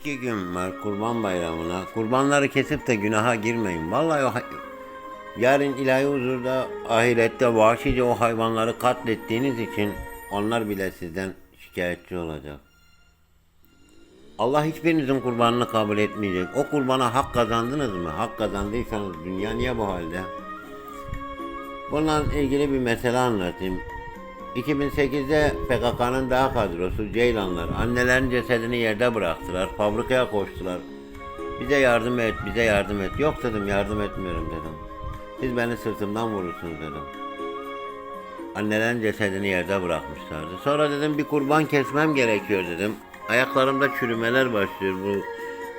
İki gün var kurban bayramına. Kurbanları kesip de günaha girmeyin. Vallahi o yarın ilahi huzurda ahirette vahşice o hayvanları katlettiğiniz için onlar bile sizden şikayetçi olacak. Allah hiçbirinizin kurbanını kabul etmeyecek. O kurbana hak kazandınız mı? Hak kazandıysanız dünya niye bu halde? Bununla ilgili bir mesele anlatayım. 2008'de PKK'nın daha kadrosu Ceylanlar annelerin cesedini yerde bıraktılar. Fabrikaya koştular. Bize yardım et, bize yardım et. Yok dedim yardım etmiyorum dedim. Siz beni sırtımdan vurursunuz dedim. Annelerin cesedini yerde bırakmışlardı. Sonra dedim bir kurban kesmem gerekiyor dedim. Ayaklarımda çürümeler başlıyor. Bu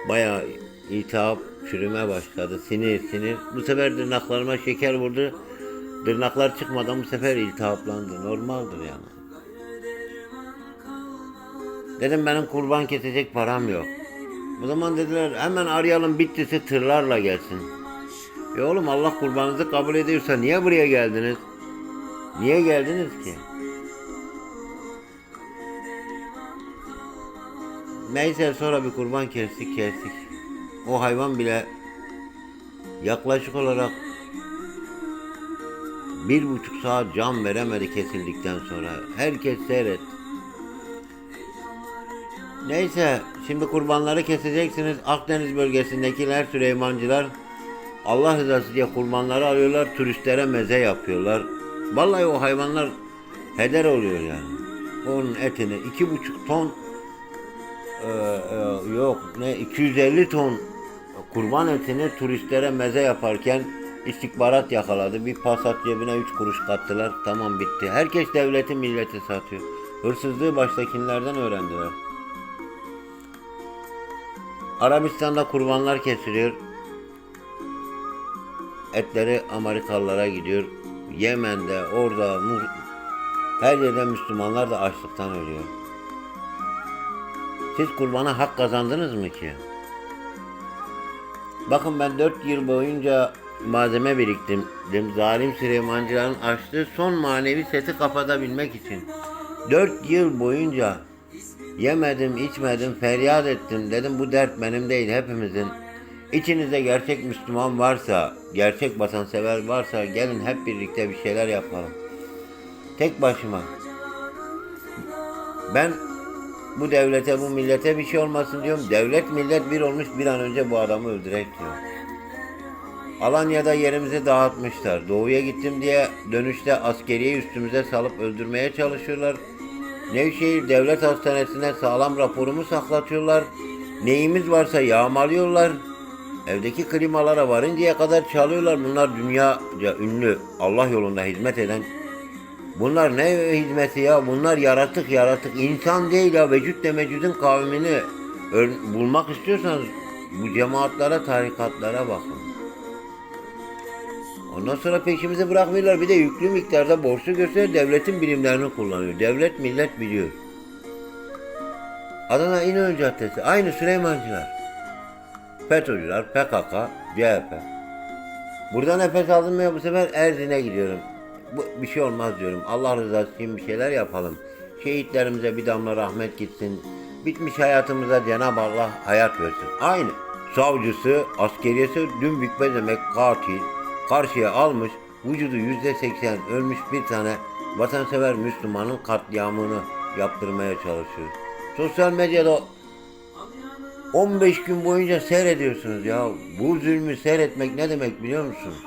bayağı iltihap çürüme başladı. Sinir sinir. Bu sefer tırnaklarıma şeker vurdu. Tırnaklar çıkmadan bu sefer iltihaplandı. Normaldir yani. Dedim benim kurban kesecek param yok. O zaman dediler hemen arayalım bittisi tırlarla gelsin. Ya oğlum Allah kurbanınızı kabul ediyorsa niye buraya geldiniz? Niye geldiniz ki? Neyse sonra bir kurban kestik kestik. O hayvan bile yaklaşık olarak bir buçuk saat can veremedi kesildikten sonra. Herkes seyret. Neyse şimdi kurbanları keseceksiniz. Akdeniz bölgesindekiler Süleymancılar Allah rızası diye kurbanları alıyorlar turistlere meze yapıyorlar. Vallahi o hayvanlar heder oluyor yani. Onun etini iki buçuk ton e, e, yok ne 250 ton kurban etini turistlere meze yaparken istihbarat yakaladı. Bir pasat cebine 3 kuruş kattılar. Tamam bitti. Herkes devleti milleti satıyor. Hırsızlığı baştakilerden öğrendiler. Arabistan'da kurbanlar kesiliyor. Etleri Amerikalılara gidiyor. Yemen'de, orada, Mu- her yerde Müslümanlar da açlıktan ölüyor. Siz kurbana hak kazandınız mı ki? Bakın ben 4 yıl boyunca malzeme biriktirdim. Zalim Süleymancıların açtığı son manevi seti kapatabilmek için. 4 yıl boyunca yemedim, içmedim, feryat ettim. Dedim bu dert benim değil hepimizin. İçinizde gerçek Müslüman varsa, gerçek vatansever varsa gelin hep birlikte bir şeyler yapalım. Tek başıma. Ben bu devlete, bu millete bir şey olmasın diyorum. Devlet millet bir olmuş bir an önce bu adamı öldürek diyor. Alanya'da yerimizi dağıtmışlar. Doğuya gittim diye dönüşte askeriye üstümüze salıp öldürmeye çalışıyorlar. Nevşehir Devlet Hastanesi'ne sağlam raporumu saklatıyorlar. Neyimiz varsa yağmalıyorlar. Evdeki klimalara varıncaya kadar çalıyorlar. Bunlar dünyaca ünlü Allah yolunda hizmet eden Bunlar ne hizmeti ya? Bunlar yaratık yaratık. İnsan değil ya. Vücut demecüdün kavmini ör- bulmak istiyorsanız bu cemaatlere, tarikatlara bakın. Ondan sonra peşimizi bırakmıyorlar. Bir de yüklü miktarda borçlu göster devletin birimlerini kullanıyor. Devlet millet biliyor. Adana İnönü Caddesi. Aynı Süleymancılar. FETÖ'cüler, PKK, CHP. Burada nefes aldırmaya bu sefer Erzin'e gidiyorum. Bu, bir şey olmaz diyorum. Allah rızası için bir şeyler yapalım. Şehitlerimize bir damla rahmet gitsin. Bitmiş hayatımıza Cenab-ı Allah hayat versin. Aynı. Savcısı, askeriyesi dün bükmezemek katil. Karşıya almış. Vücudu yüzde seksen ölmüş bir tane vatansever Müslümanın katliamını yaptırmaya çalışıyor. Sosyal medyada 15 gün boyunca seyrediyorsunuz ya. Bu zulmü seyretmek ne demek biliyor musunuz?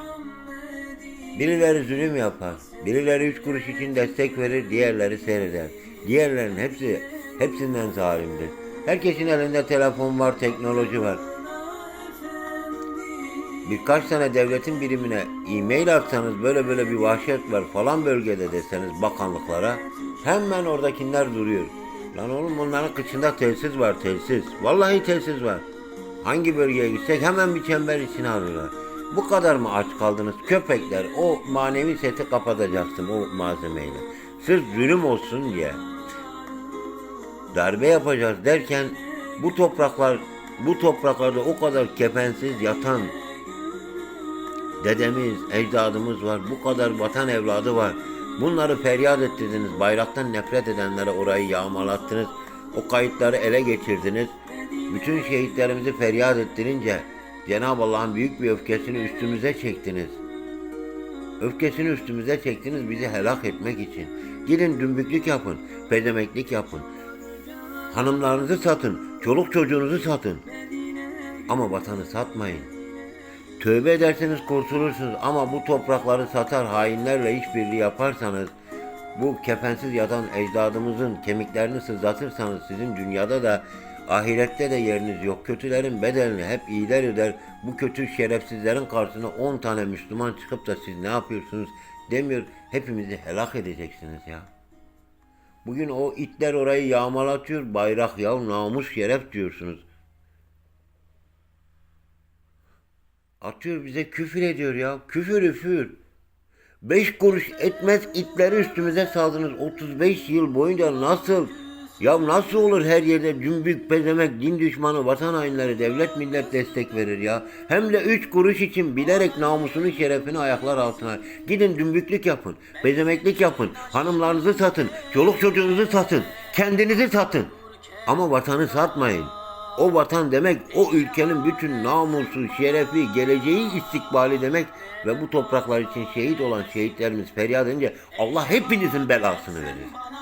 Birileri zulüm yapar. Birileri üç kuruş için destek verir, diğerleri seyreder. Diğerlerin hepsi hepsinden zalimdir. Herkesin elinde telefon var, teknoloji var. Birkaç tane devletin birimine e-mail atsanız böyle böyle bir vahşet var falan bölgede deseniz bakanlıklara hemen oradakiler duruyor. Lan oğlum bunların kıçında telsiz var telsiz. Vallahi telsiz var. Hangi bölgeye gitsek hemen bir çember içine alıyorlar. Bu kadar mı aç kaldınız köpekler? O manevi seti kapatacaktım o malzemeyle. Sırf zulüm olsun diye. Darbe yapacağız derken bu topraklar bu topraklarda o kadar kefensiz yatan dedemiz, ecdadımız var. Bu kadar vatan evladı var. Bunları feryat ettirdiniz. Bayraktan nefret edenlere orayı yağmalattınız. O kayıtları ele geçirdiniz. bütün şehitlerimizi feryat ettirince Cenab-ı Allah'ın büyük bir öfkesini üstümüze çektiniz. Öfkesini üstümüze çektiniz bizi helak etmek için. Gidin dümbüklük yapın, pezemeklik yapın. Hanımlarınızı satın, çoluk çocuğunuzu satın. Ama vatanı satmayın. Tövbe ederseniz kurtulursunuz ama bu toprakları satar hainlerle işbirliği yaparsanız bu kefensiz yatan ecdadımızın kemiklerini sızlatırsanız sizin dünyada da ahirette de yeriniz yok. Kötülerin bedelini hep iyiler öder. Bu kötü şerefsizlerin karşısına 10 tane Müslüman çıkıp da siz ne yapıyorsunuz demiyor. Hepimizi helak edeceksiniz ya. Bugün o itler orayı yağmalatıyor. Bayrak ya namus şeref diyorsunuz. Atıyor bize küfür ediyor ya. Küfür üfür. Beş kuruş etmez itleri üstümüze saldınız. 35 yıl boyunca nasıl? Ya nasıl olur her yerde cümbük, pezemek, din düşmanı, vatan hainleri, devlet millet destek verir ya. Hem de üç kuruş için bilerek namusunu şerefini ayaklar altına. Gidin dümbüklük yapın, bezemeklik yapın, hanımlarınızı satın, çoluk çocuğunuzu satın, kendinizi satın. Ama vatanı satmayın. O vatan demek o ülkenin bütün namusu, şerefi, geleceği, istikbali demek ve bu topraklar için şehit olan şehitlerimiz feryat edince Allah hepinizin belasını verir.